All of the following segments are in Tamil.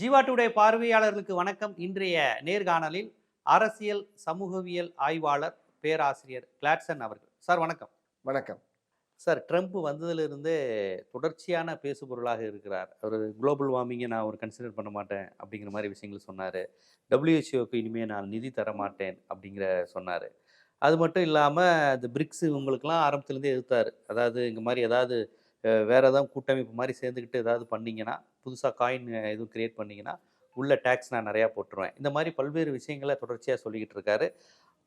ஜீவா டுடே பார்வையாளர்களுக்கு வணக்கம். இன்றைய நேர்காணலில் அரசியல் சமூகவியல் ஆய்வாளர் பேராசிரியர் கிளாட்சன் அவர்கள். சார் வணக்கம். வணக்கம். சார் ட்ரம்ப் வந்ததிலிருந்தே தொடர்ச்சியான பேசுபொருளாக இருக்கிறார். அவர் குளோபல் வார்மிங்கை நான் ஒரு கன்சிடர் பண்ண மாட்டேன் அப்படிங்கிற மாதிரி விஷயங்கள் சொன்னார். டபிள்யூஹெச்ஓக்கு இனிமேல் நான் நிதி தர மாட்டேன் அப்படிங்கிற சொன்னார். அது மட்டும் இல்லாமல் இந்த பிரிக்ஸ் இவங்களுக்கெல்லாம் ஆரம்பத்துலேருந்தே எதிர்த்தார். அதாவது இந்த மாதிரி ஏதாவது வேற ஏதாவது கூட்டமைப்பு மாதிரி சேர்ந்துக்கிட்டு ஏதாவது பண்ணிங்கன்னா புதுசாக காயின் எதுவும் கிரியேட் பண்ணிங்கன்னா உள்ள டேக்ஸ் நான் நிறையா போட்டுருவேன். இந்த மாதிரி பல்வேறு விஷயங்களை தொடர்ச்சியாக சொல்லிக்கிட்டு இருக்காரு.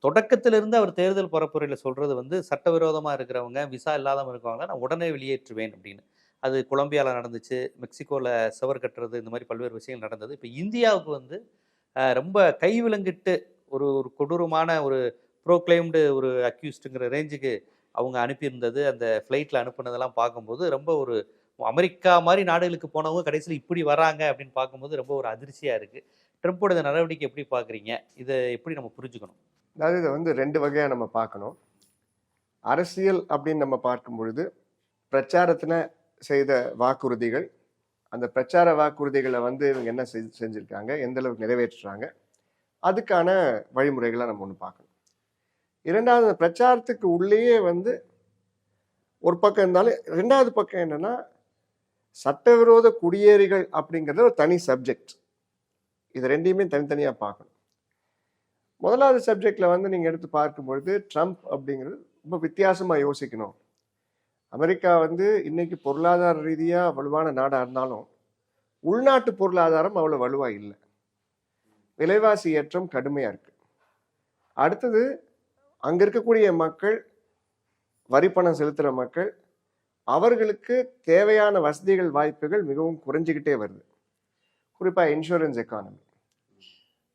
தொடக்கத்திலிருந்து அவர் தேர்தல் பரப்புரையில் சொல்கிறது வந்து சட்டவிரோதமாக இருக்கிறவங்க விசா இல்லாதவங்க இருக்கவங்கள நான் உடனே வெளியேற்றுவேன் அப்படின்னு. அது கொலம்பியாவில் நடந்துச்சு மெக்சிகோவில் சுவர் கட்டுறது இந்த மாதிரி பல்வேறு விஷயங்கள் நடந்தது. இப்போ இந்தியாவுக்கு வந்து ரொம்ப கைவிலங்கிட்டு ஒரு ஒரு கொடூரமான ஒரு ப்ரோக்ளைம்டு ஒரு அக்யூஸ்டுங்கிற ரேஞ்சுக்கு அவங்க அனுப்பியிருந்தது அந்த ஃப்ளைட்டில் அனுப்புனதெல்லாம் பார்க்கும்போது ரொம்ப ஒரு அமெரிக்கா மாதிரி நாடுகளுக்கு போனவங்க கடைசியில் இப்படி வராங்க அப்படின்னு பார்க்கும்போது ரொம்ப ஒரு அதிர்ச்சியாக இருக்குது ட்ரம்ப்போட இந்த நடவடிக்கை எப்படி பார்க்குறீங்க? இதை எப்படி நம்ம புரிஞ்சுக்கணும்? அதாவது இதை வந்து ரெண்டு வகையாக நம்ம பார்க்கணும். அரசியல் அப்படின்னு நம்ம பார்க்கும் பொழுது பிரச்சாரத்தில் செய்த வாக்குறுதிகள் அந்த பிரச்சார வாக்குறுதிகளை வந்து இவங்க என்ன செஞ்சு செஞ்சுருக்காங்க எந்த அளவுக்கு நிறைவேற்றுறாங்க அதுக்கான வழிமுறைகளை நம்ம ஒன்று பார்க்கணும். இரண்டாவது அந்த பிரச்சாரத்துக்கு உள்ளேயே வந்து ஒரு பக்கம் இருந்தாலும் ரெண்டாவது பக்கம் என்னன்னா சட்டவிரோத குடியேறிகள் அப்படிங்கிறது ஒரு தனி சப்ஜெக்ட் இது ரெண்டையுமே தனித்தனியாக பார்க்கணும். முதலாவது சப்ஜெக்டில் வந்து நீங்கள் எடுத்து பார்க்கும்பொழுது ட்ரம்ப் அப்படிங்கிறது ரொம்ப வித்தியாசமாக யோசிக்கணும். அமெரிக்கா வந்து இன்னைக்கு பொருளாதார ரீதியாக வலுவான நாடாக இருந்தாலும் உள்நாட்டு பொருளாதாரம் அவ்வளோ வலுவாக இல்லை. விலைவாசி ஏற்றம் கடுமையாக இருக்குது அடுத்தது அங்கே இருக்கக்கூடிய மக்கள் வரி பணம் செலுத்துகிற மக்கள் அவர்களுக்கு தேவையான வசதிகள் வாய்ப்புகள் மிகவும் குறைஞ்சிக்கிட்டே வருது. குறிப்பாக இன்சூரன்ஸ் எக்கானமி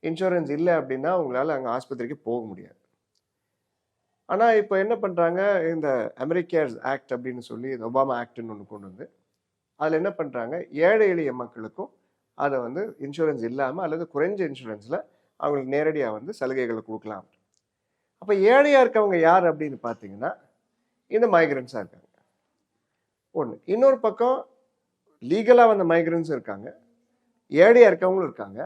இன்சூரன்ஸ் இல்லை அப்படின்னா உங்களால் அங்கே ஆஸ்பத்திரிக்கு போக முடியாது. ஆனால் இப்போ என்ன பண்ணுறாங்க இந்த அமெரிக்கர்ஸ் ஆக்ட் அப்படின்னு சொல்லி இந்த ஒபாமா ஆக்ட்னு ஒன்று கொண்டு வந்து அதில் என்ன பண்ணுறாங்க ஏழை எளிய மக்களுக்கும் அதை வந்து இன்சூரன்ஸ் இல்லாமல் அல்லது குறைஞ்ச இன்சூரன்ஸில் அவங்களுக்கு நேரடியாக வந்து சலுகைகளை கொடுக்கலாம். அப்போ ஏழையாக இருக்கவங்க யார் அப்படின்னு பார்த்தீங்கன்னா இந்த மைக்ரன்ஸாக இருக்காங்க. ஒன்று இன்னொரு பக்கம் லீகலாக வந்த மைக்ரன்ஸும் இருக்காங்க. ஏழையாக இருக்கவங்களும் இருக்காங்க.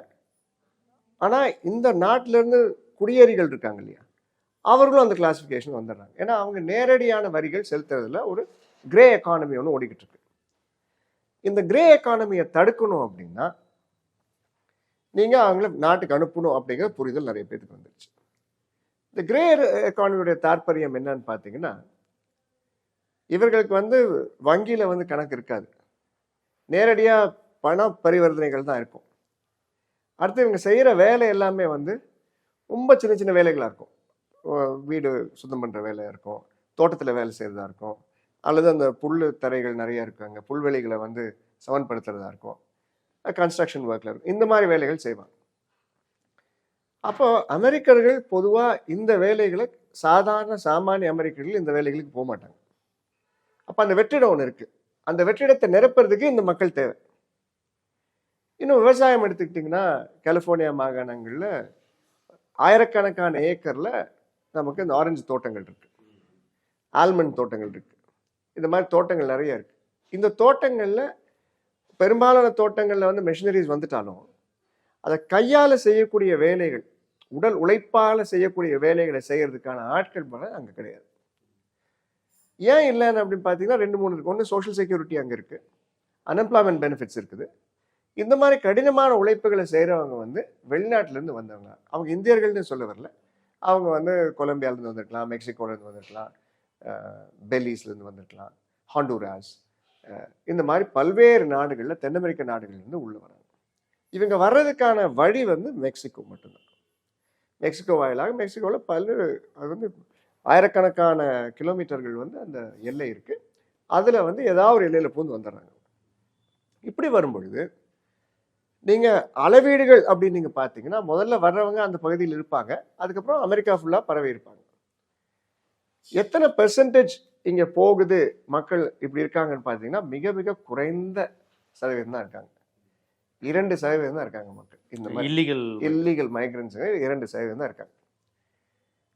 ஆனால் இந்த நாட்டிலேருந்து குடியேறிகள் இருக்காங்க இல்லையா? அவர்களும் அந்த கிளாஸிஃபிகேஷன் வந்துடுறாங்க. ஏன்னா அவங்க நேரடியான வரிகள் செலுத்துறதுல ஒரு கிரே எக்கானமி ஒன்று ஓடிக்கிட்டு இருக்கு. இந்த கிரே எக்கானமியை தடுக்கணும் அப்படின்னா நீங்கள் அவங்கள நாட்டுக்கு அனுப்பணும் அப்படிங்கிற புரிதல் நிறைய பேருக்கு வந்துருச்சு. இந்த கிரேயர் எக்கானமியுடைய தாற்பயம் என்னன்னு பார்த்தீங்கன்னா இவர்களுக்கு வந்து வங்கியில் வந்து கணக்கு இருக்காது. நேரடியாக பண பரிவர்த்தனைகள் தான் இருக்கும். அடுத்து இவங்க செய்கிற வேலை எல்லாமே வந்து ரொம்ப சின்ன சின்ன வேலைகளாக இருக்கும். வீடு சுத்தம் பண்ணுற வேலையாக இருக்கும். தோட்டத்தில் வேலை செய்கிறதா இருக்கும். அல்லது அந்த புல் தரைகள் நிறைய இருக்காங்க புல்வெளிகளை வந்து சமன்படுத்துறதா இருக்கும். கன்ஸ்ட்ரக்ஷன் ஒர்க்கில் இருக்கும். இந்த மாதிரி வேலைகள் செய்வாங்க. அப்போ அமெரிக்கர்கள் பொதுவாக இந்த வேலைகளை சாதாரண சாமானிய அமெரிக்கர்கள் இந்த வேலைகளுக்கு போக மாட்டாங்க. அப்போ அந்த வெற்றிடம் ஒன்று இருக்குது அந்த வெற்றிடத்தை நிரப்புறதுக்கு இந்த மக்கள் தேவை. இன்னும் விவசாயம் எடுத்துக்கிட்டிங்கன்னா கலிஃபோர்னியா மாகாணங்களில் ஆயிரக்கணக்கான ஏக்கரில் நமக்கு இந்த ஆரஞ்சு தோட்டங்கள் இருக்குது ஆல்மண்ட் தோட்டங்கள் இருக்குது இந்த மாதிரி தோட்டங்கள் நிறைய இருக்குது இந்த தோட்டங்களில் பெரும்பாலான தோட்டங்களில் வந்து மெஷினரிஸ் வந்துட்டாலும் அதை கையால் செய்யக்கூடிய வேலைகள் உடல் உழைப்பால் செய்யக்கூடிய வேலைகளை செய்கிறதுக்கான ஆட்கள் பல அங்கே கிடையாது. ஏன் இல்லைன்னு அப்படின்னு பார்த்தீங்கன்னா ரெண்டு மூணு இருக்கு. ஒன்று சோஷியல் செக்யூரிட்டி அங்கே இருக்குது அன்எம்ப்ளாய்மெண்ட் பெனிஃபிட்ஸ் இருக்குது. இந்த மாதிரி கடினமான உழைப்புகளை செய்கிறவங்க வந்து வெளிநாட்டிலேருந்து வந்தவங்க. அவங்க இந்தியர்கள்னு சொல்ல வரல. அவங்க வந்து கொலம்பியாலேருந்து வந்திருக்கலாம் மெக்சிகோலேருந்து வந்திருக்கலாம் அஹ் வந்திருக்கலாம் ஹாண்டூராஸ் இந்த மாதிரி பல்வேறு நாடுகளில் தென் அமெரிக்க நாடுகள்லேருந்து உள்ள வராங்க. இவங்க வர்றதுக்கான வழி வந்து மெக்சிகோ மட்டும்தான். மெக்சிகோ வாயிலாக மெக்சிகோவில் பல்வேறு அது வந்து ஆயிரக்கணக்கான கிலோமீட்டர்கள் வந்து அந்த எல்லை இருக்குது அதில் வந்து ஏதாவது ஒரு எல்லையில் பூந்து வந்துடுறாங்க. இப்படி வரும்பொழுது நீங்கள் அளவீடுகள் அப்படின்னு நீங்கள் பார்த்தீங்கன்னா முதல்ல வர்றவங்க அந்த பகுதியில் இருப்பாங்க. அதுக்கப்புறம் அமெரிக்கா ஃபுல்லாக பரவி இருப்பாங்க. எத்தனை பெர்சன்டேஜ் இங்கே போகுது? மக்கள் இப்படி இருக்காங்கன்னு பார்த்தீங்கன்னா மிக மிக குறைந்த சதவீதம் தான் இருக்காங்க. இரண்டு சதவீதம் தான் இருக்காங்க மக்கள் இந்த மாதிரி இல்லீகல் இல்லீகல் மைக்ரன்ஸ் இரண்டு சதவீதம் தான் இருக்காங்க.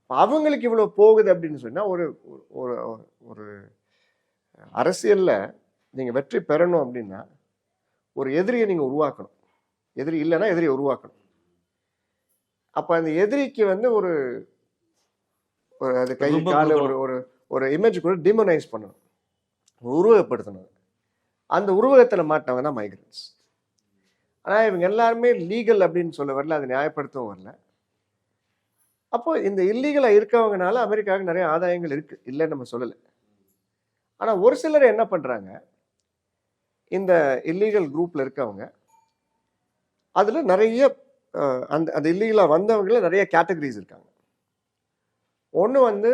அவங்களுக்கு இவ்வளவு போகுது அப்படின்னு சொன்னா ஒரு ஒரு ஒரு- அரசியல்ல நீங்க வெற்றி பெறணும் அப்படின்னா ஒரு எதிரியை நீங்க உருவாக்கணும். எதிரி இல்லைன்னா எதிரியை உருவாக்கணும். அப்போ அந்த எதிரிக்கு வந்து ஒரு ஒரு அது கை கால. ஒரு ஒரு ஒரு இமேஜ் கூட டிமோனைஸ் பண்ணணும். உருவகப்படுத்தணும். அந்த உருவகத்தில் மாட்டவங்க தான் மைக்ரன்ஸ் ஆனால் இவங்க எல்லாருமே லீகல் அப்படின்னு சொல்ல வரல அதை நியாயப்படுத்தவும் வரல. அப்போ இந்த இல்லீகலாக இருக்கவங்கனால அமெரிக்காவுக்கு நிறைய ஆதாயங்கள் இருக்குது இல்லைன்னு நம்ம சொல்லலை. ஆனால் ஒரு சிலர் என்ன பண்ணுறாங்க இந்த இல்லீகல் குரூப்பில் இருக்கவங்க அதில் நிறைய அந்த அந்த இல்லீகலாக வந்தவங்கள நிறைய கேட்டகரிஸ் இருக்காங்க. ஒன்று வந்து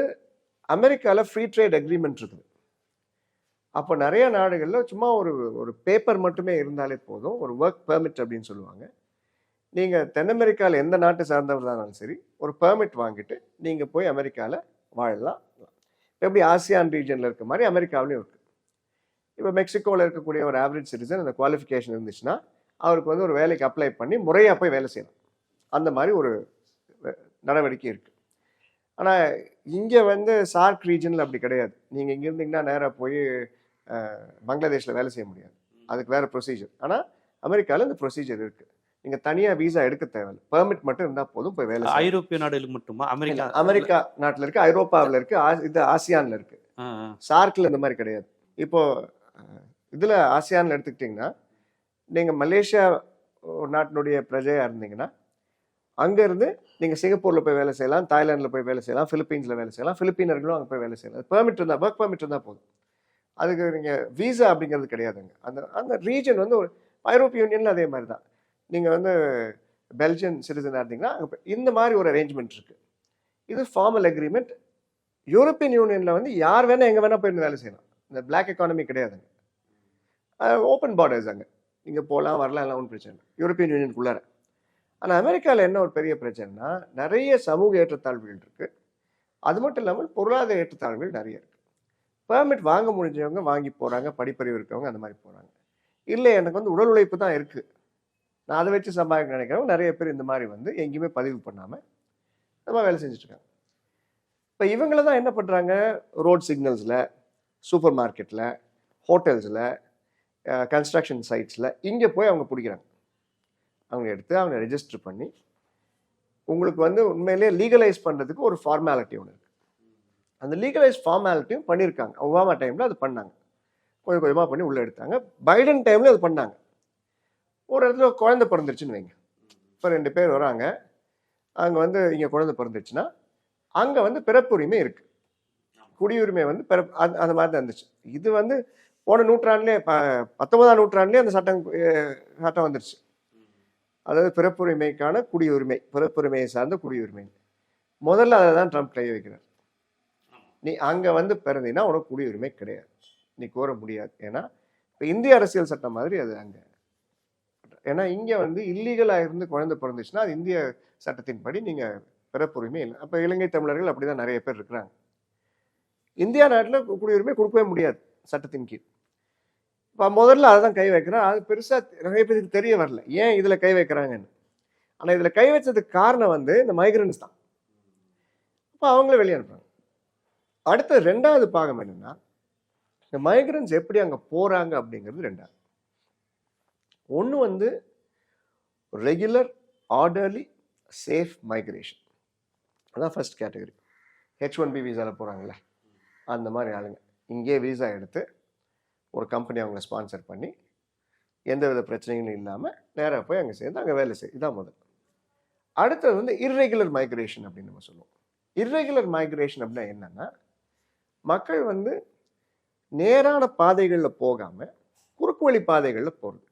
அமெரிக்காவில் ஃப்ரீ ட்ரேட் அக்ரிமெண்ட் இருக்குது. அப்போ நிறைய நாடுகளில் சும்மா ஒரு ஒரு பேப்பர் மட்டுமே இருந்தாலே போதும். ஒரு ஒர்க் பெர்மிட் அப்படின்னு சொல்லுவாங்க. நீங்கள் தென் அமெரிக்காவில் எந்த நாட்டை சார்ந்தவர்களாக சரி ஒரு பெர்மிட் வாங்கிட்டு நீங்கள் போய் அமெரிக்காவில் வாழலாம். எப்படி ஆசியான் ரீஜனில் இருக்க மாதிரி அமெரிக்காவிலையும் இருக்குது இப்போ மெக்சிகோவில் இருக்கக்கூடிய ஒரு ஆவரேஜ் சிட்டிசன் அந்த குவாலிஃபிகேஷன் இருந்துச்சுன்னா அவருக்கு வந்து ஒரு வேலைக்கு அப்ளை பண்ணி முறையாக போய் வேலை செய்யலாம் அந்த மாதிரி ஒரு நடவடிக்கை இருக்குது ஆனால் இங்கே வந்து சார்க் ரீஜனில் அப்படி கிடையாது. நீங்கள் இங்கே இருந்தீங்கன்னா நேராக போய் பங்களாதேஷில் வேலை செய்ய முடியாது. அதுக்கு வேறு ப்ரொசீஜர் ஆனால் அமெரிக்காவில் இந்த ப்ரொசீஜர் இருக்குது நீங்கள் தனியாக வீசா எடுக்க தேவையில்லை. பெர்மிட் மட்டும் இருந்தால் போதும் போய் வேலை. ஐரோப்பிய நாடுகளுக்கு மட்டுமா? அமெரிக்கா? அமெரிக்கா நாட்டில் இருக்கு ஐரோப்பாவில் இருக்கு ஆ- இது ஆசியானில் இருக்கு. ஆ, ஆ. சார்க்கில் இந்த மாதிரி கிடையாது. இப்போ அஹ், இதுல ஆசியானில் எடுத்துக்கிட்டிங்கன்னா நீங்க மலேசியா நாட்டினுடைய பிரஜையா இருந்தீங்கன்னா அங்க இருந்து நீங்க சிங்கப்பூர்ல போய் வேலை செய்யலாம் தாய்லாந்துல போய் வேலை செய்யலாம் பிலிப்பீன்ஸ்ல வேலை செய்யலாம் பிலிப்பீனர்களும் அங்க போய் வேலை செய்யலாம். பெர்மிட் இருந்தா ஒர்க் பெர்மிட் இருந்தா போதும். அதுக்கு நீங்கள் வீசா அப்படிங்கிறது கிடையாதுங்க. அந்த அந்த ரீஜன் வந்து ஒரு ஐரோப்பிய யூனியன் அதே மாதிரி தான் நீங்கள் வந்து பெல்ஜியன் சிட்டிசனாக இருந்தீங்கன்னா இந்த மாதிரி ஒரு அரேஞ்ச்மெண்ட் இருக்குது இது ஃபார்மல் அக்ரிமெண்ட் யூரோப்பியன் யூனியனில் வந்து யார் வேணால் எங்கே வேணால் போய் வேலை செய்யலாம். இந்த பிளாக் எக்கானமி கிடையாதுங்க. ஓப்பன் பார்டர்ஸ் அங்கே. நீங்கள் போகலாம் வரலாம் எல்லாம் ஒன்றும் பிரச்சனை இல்லை. யூரோப்பியன் யூனியனுக்குள்ளார ஆனால் அமெரிக்காவில் என்ன ஒரு பெரிய பிரச்சனைனா நிறைய சமூக ஏற்றத்தாழ்வுகள் இருக்குது அது மட்டும் இல்லாமல் பொருளாதார ஏற்றத்தாழ்வுகள் நிறைய இருக்குது பெர்மிட் வாங்க முடிஞ்சவங்க வாங்கி போகிறாங்க படிப்பறிவு இருக்கவங்க அந்த மாதிரி போகிறாங்க இல்லை எனக்கு வந்து உடல் உழைப்பு தான் இருக்குது நான் அதை வச்சு சம்பாதிக்க நினைக்கிறவங்க நிறைய பேர் இந்த மாதிரி வந்து எங்கேயுமே பதிவு பண்ணாமல் நம்ம வேலை செஞ்சுட்ருக்காங்க இப்போ இவங்கள தான் என்ன பண்ணுறாங்க ரோட் சிக்னல்ஸில் சூப்பர் மார்க்கெட்டில் ஹோட்டல்ஸில் கன்ஸ்ட்ரக்ஷன் சைட்ஸில் இங்கே போய் அவங்க பிடிக்கிறாங்க. அவங்க எடுத்து அவங்க ரெஜிஸ்டர் பண்ணி உங்களுக்கு வந்து உண்மையிலேயே லீகலைஸ் பண்ணுறதுக்கு ஒரு ஃபார்மாலிட்டி ஒன்று இருக்குது அந்த லீகலைஸ் ஃபார்மாலிட்டியும் பண்ணியிருக்காங்க ஒபாமா டைமில் அது பண்ணாங்க. கொஞ்சம் கொஞ்சமாக பண்ணி உள்ளே எடுத்தாங்க. பைடன் டைமில் அது பண்ணாங்க. ஒரு இடத்துல குழந்தை பிறந்துருச்சுன்னு வைங்க. இப்போ ரெண்டு பேர் வராங்க. அங்கே வந்து இங்கே குழந்தை பிறந்துச்சுன்னா அங்கே வந்து பிறப்புரிமை இருக்குது குடியுரிமை வந்து பிறப்பு அந்த- அந்த மாதிரி தான் இருந்துச்சு. இது வந்து போன நூற்றாண்டுலேயே ப பத்தொன்பதாம் நூற்றாண்டுலேயே அந்த சட்டம் சட்டம் வந்துருச்சு. அதாவது பிறப்புரிமைக்கான குடியுரிமை பிறப்புரிமையை சார்ந்த குடியுரிமை. முதல்ல அதை தான் ட்ரம்ப் கை வைக்கிறார். நீ அங்கே வந்து பிறந்தீங்கன்னா உனக்கு குடியுரிமை கிடையாது. நீ கோர முடியாது. ஏன்னா இப்போ இந்திய அரசியல் சட்டம் மாதிரி அது அங்கே. ஏன்னா இங்கே வந்து இல்லீகலாக இருந்து குழந்தை பிறந்துச்சுன்னா அது இந்திய சட்டத்தின்படி நீங்கள் பிறப்புரிமை இல்லை. அப்போ இலங்கை தமிழர்கள் அப்படிதான் நிறைய பேர் இருக்கிறாங்க. இந்தியா நாட்டில் குடியுரிமை கொடுக்கவே முடியாது சட்டத்தின் கீழ். இப்போ முதல்ல அதை தான் கை வைக்கிறேன். அது பெருசாக நிறைய பேருக்கு தெரிய வரல. ஏன் இதில் கை வைக்கிறாங்கன்னு. ஆனால் இதில் கை வச்சதுக்கு காரணம் வந்து இந்த மைக்ரன்ஸ் தான். அப்போ அவங்கள வெளியே அனுப்புறாங்க. அடுத்த ரெண்டாவது பாகம் என்னன்னா இந்த மைக்ரன்ஸ் எப்படி அங்கே போகிறாங்க அப்படிங்கிறது ரெண்டாவது. ஒன்று வந்து ரெகுலர் ஆர்டர்லி சேஃப் மைக்ரேஷன் அதான் first category H one B விசாவில் போகிறாங்களே அந்த மாதிரி ஆளுங்க. இங்கேயே விசா எடுத்து ஒரு கம்பெனி அவங்கள ஸ்பான்சர் பண்ணி எந்த வித பிரச்சனைகளும் இல்லாமல் நேராக போய் அங்கே சேர்ந்து அங்கே வேலை செய்யும் இதான் முதல். அடுத்தது வந்து இர்ரெகுலர் மைக்ரேஷன் அப்படின்னு நம்ம சொல்லுவோம். இர்ரெகுலர் மைக்ரேஷன் அப்படின்னா என்னென்னா மக்கள் வந்து நேரான பாதைகளில் போகாமல் குறுக்கு வழி பாதைகளில் போகிறது